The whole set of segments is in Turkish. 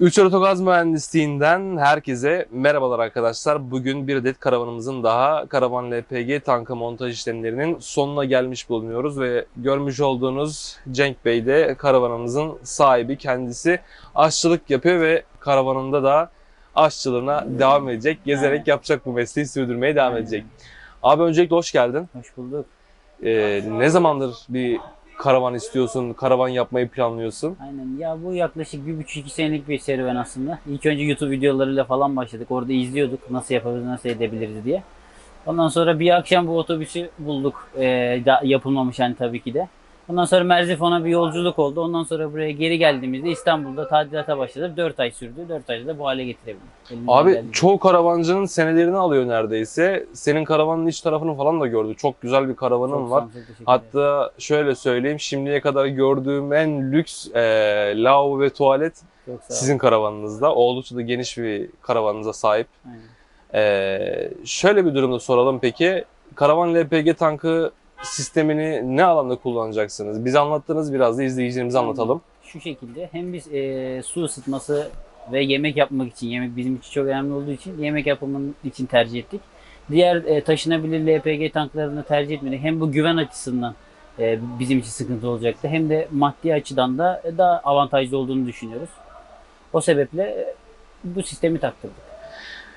3 Otogaz Mühendisliğinden herkese merhabalar arkadaşlar. Bugün bir adet karavanımızın daha karavan LPG tankı montaj işlemlerinin sonuna gelmiş bulunuyoruz ve görmüş olduğunuz Cenk Bey de karavanımızın sahibi kendisi aşçılık yapıyor ve karavanında da aşçılığına devam edecek. Gezerek yapacak bu mesleği sürdürmeye devam edecek. Abi öncelikle hoş geldin. Hoş bulduk. Ee, ne zamandır bir karavan istiyorsun, karavan yapmayı planlıyorsun? Aynen. Ya bu yaklaşık bir buçuk iki senelik bir serüven aslında. İlk önce YouTube videolarıyla falan başladık. Orada izliyorduk nasıl yapabiliriz, nasıl edebiliriz diye. Ondan sonra bir akşam bu otobüsü bulduk. Ee, yapılmamış hani tabii ki de. Ondan sonra Merzifon'a bir yolculuk oldu. Ondan sonra buraya geri geldiğimizde İstanbul'da tadilata başladı. 4 ay sürdü. 4 ayda da bu hale getirebildik. Elimizden Abi çoğu karavancının senelerini alıyor neredeyse. Senin karavanın iç tarafını falan da gördü. Çok güzel bir karavanın Çok var. sağ ol, çok. Hatta şöyle söyleyeyim şimdiye kadar gördüğüm en lüks e, lavabo ve tuvalet Çok sağ ol. sizin karavanınızda. Oldukça da geniş bir karavanınıza sahip. Aynen. E, şöyle bir durumda soralım peki. Karavan LPG tankı sistemini ne alanda kullanacaksınız? Biz anlattınız biraz da izleyicilerimize anlatalım. Şu şekilde hem biz e, su ısıtması ve yemek yapmak için, yemek bizim için çok önemli olduğu için yemek yapımının için tercih ettik. Diğer e, taşınabilir LPG tanklarını tercih etmedik. Hem bu güven açısından e, bizim için sıkıntı olacaktı hem de maddi açıdan da e, daha avantajlı olduğunu düşünüyoruz. O sebeple e, bu sistemi taktırdık.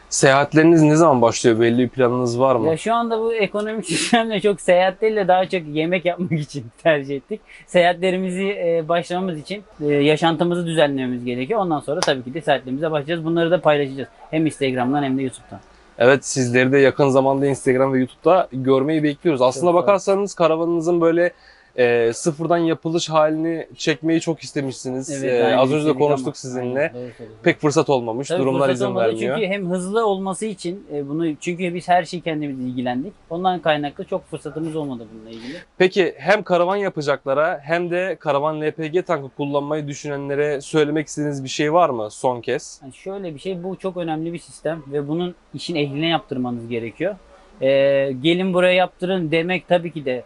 Seyahatleriniz ne zaman başlıyor? Belli bir planınız var mı? Ya şu anda bu ekonomik sistemle çok seyahat değil de daha çok yemek yapmak için tercih ettik. Seyahatlerimizi e, başlamamız için e, yaşantımızı düzenlememiz gerekiyor. Ondan sonra tabii ki de seyahatlerimize başlayacağız. Bunları da paylaşacağız. Hem Instagram'dan hem de YouTube'dan. Evet sizleri de yakın zamanda Instagram ve YouTube'da görmeyi bekliyoruz. Aslında Çok bakarsanız karavanınızın böyle e, sıfırdan yapılış halini çekmeyi çok istemişsiniz. E, aynen az önce de konuştuk ama- sizinle. Aynen, doğru söylüyorsun. Pek fırsat olmamış. Tabii Durumlar fırsat izin olmadı. vermiyor. Çünkü hem hızlı olması için e, bunu çünkü biz her şeyi kendimiz ilgilendik. Ondan kaynaklı çok fırsatımız olmadı bununla ilgili. Peki hem karavan yapacaklara hem de karavan LPG tankı kullanmayı düşünenlere söylemek istediğiniz bir şey var mı son kez? Yani şöyle bir şey bu çok önemli bir sistem ve bunun işin ehline yaptırmanız gerekiyor. Ee, gelin buraya yaptırın demek tabii ki de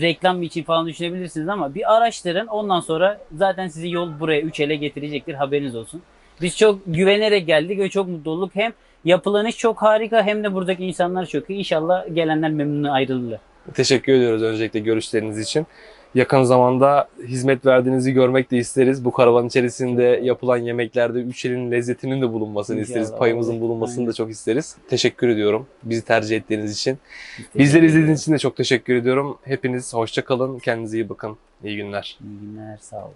reklam için falan düşünebilirsiniz ama bir araştırın ondan sonra zaten sizi yol buraya 3 ele getirecektir haberiniz olsun. Biz çok güvenerek geldik ve çok mutlu olduk. Hem yapılan iş çok harika hem de buradaki insanlar çok iyi. İnşallah gelenler memnun ayrılırlar. Teşekkür ediyoruz öncelikle görüşleriniz için. Yakın zamanda hizmet verdiğinizi görmek de isteriz. Bu karavan içerisinde yapılan yemeklerde üç elin lezzetinin de bulunmasını İnşallah, isteriz. Payımızın bulunmasını Aynen. da çok isteriz. Teşekkür ediyorum bizi tercih ettiğiniz için. Biz Bizleri izlediğiniz için de çok teşekkür ediyorum. Hepiniz hoşça kalın. Kendinize iyi bakın. İyi günler. İyi günler sağ olun.